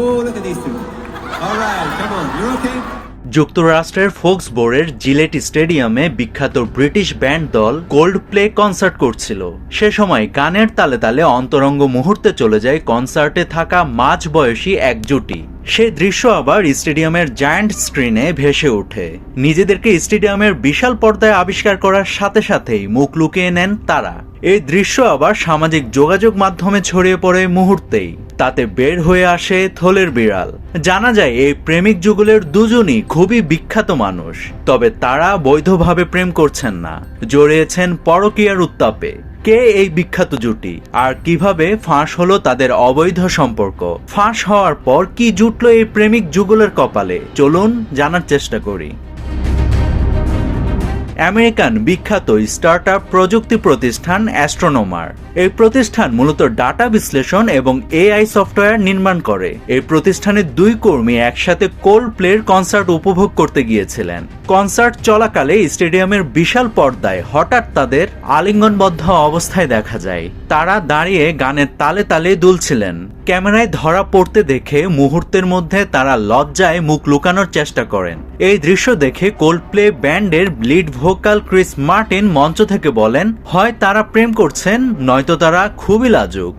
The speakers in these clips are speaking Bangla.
Oh? যুক্তরাষ্ট্রের ফোক্সবোরের জিলেট স্টেডিয়ামে বিখ্যাত ব্রিটিশ ব্যান্ড দল কোল্ড প্লে কনসার্ট করছিল। সে সময় গানের তালে তালে অন্তরঙ্গ মুহূর্তে চলে যায় কনসার্টে থাকা মাঝ বয়সী এক জুটি সে দৃশ্য আবার স্টেডিয়ামের জায়ান্ট স্ক্রিনে ভেসে ওঠে। নিজেদেরকে স্টেডিয়ামের বিশাল পর্দায় আবিষ্কার করার সাথে সাথেই মুখ লুকিয়ে নেন তারা। এই দৃশ্য আবার সামাজিক যোগাযোগ মাধ্যমে ছড়িয়ে পড়ে মুহূর্তেই। তাতে বের হয়ে আসে থলের বিড়াল। জানা যায়, এই প্রেমিক যুগলের দুজনই খুবই বিখ্যাত মানুষ, তবে তারা বৈধভাবে প্রেম করছেন না, জড়িয়েছেন পরকীয়ার উত্তাপে। কে এই বিখ্যাত জুটি, আর কীভাবে ফাঁস হলো তাদের অবৈধ সম্পর্ক? ফাঁস হওয়ার পর কি জুটলো এই প্রেমিক যুগলের কপালে? চলুন জানার চেষ্টা করি। আমেরিকান বিখ্যাত স্টার্টআপ প্রযুক্তি প্রতিষ্ঠান অ্যাস্ট্রোনোমার। এই প্রতিষ্ঠান মূলত ডাটা বিশ্লেষণ এবং এআই সফটওয়্যার নির্মাণ করে। এই প্রতিষ্ঠানের দুই কর্মী একসাথে কোল্ড প্লের কনসার্ট উপভোগ করতে গিয়েছিলেন। কনসার্ট চলাকালে স্টেডিয়ামের বিশাল পর্দায় হঠাৎ তাদের আলিঙ্গনবদ্ধ অবস্থায় দেখা যায়। তারা দাঁড়িয়ে গানের তালে তালে দুলছিলেন। ক্যামেরায় ধরা পড়তে দেখে মুহূর্তের মধ্যে তারা লজ্জায় মুখ লুকানোর চেষ্টা করেন। এই দৃশ্য দেখে কোল্ড প্লে ব্যান্ডের লিড ভোকাল ক্রিস মার্টিন মঞ্চ থেকে বলেন হয় তারা প্রেম করছেন নয়তো তারা খুবই লাজুক।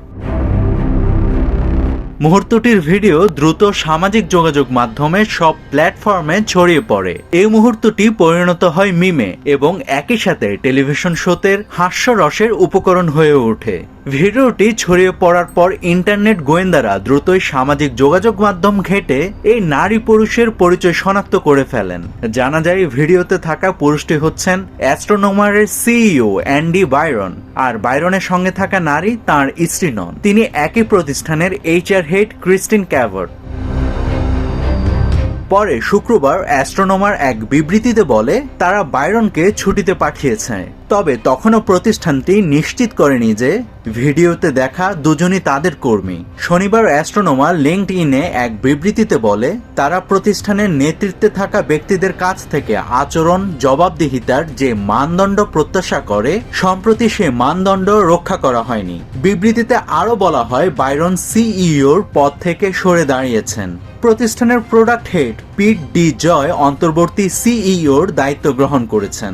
মুহূর্তটির ভিডিও দ্রুত সামাজিক যোগাযোগ মাধ্যমে সব প্ল্যাটফর্মে ছড়িয়ে পড়ে। এই মুহূর্তটি পরিণত হয় মিমে এবং একই সাথে টেলিভিশন শোতের হাস্যরসের উপকরণ হয়ে ওঠে। ভিডিওটি ছড়িয়ে পড়ার পর ইন্টারনেট গোয়েন্দারা দ্রুতই সামাজিক যোগাযোগ মাধ্যম ঘেটে এই নারী পুরুষের পরিচয় শনাক্ত করে ফেলেন। জানা যায়, ভিডিওতে থাকা পুরুষটি হচ্ছেন অ্যাস্ট্রোনোমারের সিইও অ্যান্ডি বাইরন, আর বাইরনের সঙ্গে থাকা নারী তার স্ত্রী নন। তিনি একই প্রতিষ্ঠানের এইচআর হেড ক্রিস্টিন ক্যাভার্ট পরে শুক্রবার অ্যাস্ট্রোনমার এক বিবৃতিতে বলে তারা বাইরনকে ছুটিতে পাঠিয়েছে। তবে তখনও প্রতিষ্ঠানটি নিশ্চিত করেনি যে ভিডিওতে দেখা দুজনই তাদের কর্মী। শনিবার অ্যাস্ট্রোনোমার লিঙ্কড ইনে এক বিবৃতিতে বলে, তারা প্রতিষ্ঠানের নেতৃত্বে থাকা ব্যক্তিদের কাছ থেকে আচরণ, জবাবদিহিতার যে মানদণ্ড প্রত্যাশা করে, সম্প্রতি সে মানদণ্ড রক্ষা করা হয়নি। বিবৃতিতে আরও বলা হয়, বাইরন সিইওর পদ থেকে সরে দাঁড়িয়েছেন। প্রতিষ্ঠানের product head Pete DeJoy অন্তর্বর্তী সিইওর দায়িত্ব গ্রহণ করেছেন।